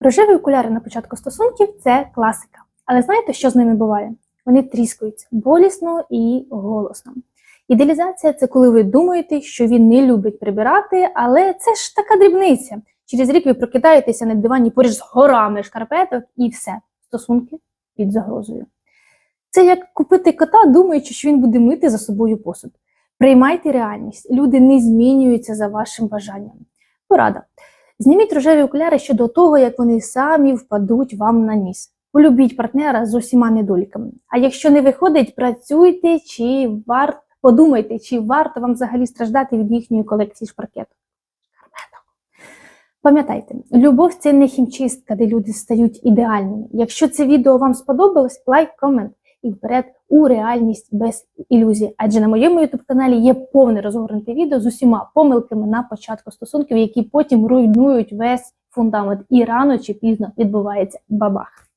Рожеві окуляри на початку стосунків це класика. Але знаєте, що з ними буває? Вони тріскаються болісно і голосно. Ідеалізація це коли ви думаєте, що він не любить прибирати, але це ж така дрібниця. Через рік ви прокидаєтеся на дивані поряд з горами шкарпеток і все. Стосунки під загрозою. Це як купити кота, думаючи, що він буде мити за собою посуд. Приймайте реальність. Люди не змінюються за вашим бажанням. Порада. Зніміть рожеві окуляри ще до того, як вони самі впадуть вам на ніс. Полюбіть партнера з усіма недоліками. А якщо не виходить, працюйте чи варто подумайте, чи варто вам взагалі страждати від їхньої колекції. Шкарпеток. Пам'ятайте, любов це не хімчистка, де люди стають ідеальними. Якщо це відео вам сподобалось, лайк, комент і вперед у реальність без ілюзій. Адже на моєму youtube каналі є повне розгорнуте відео з усіма помилками на початку стосунків, які потім руйнують весь фундамент, і рано чи пізно відбувається бабах.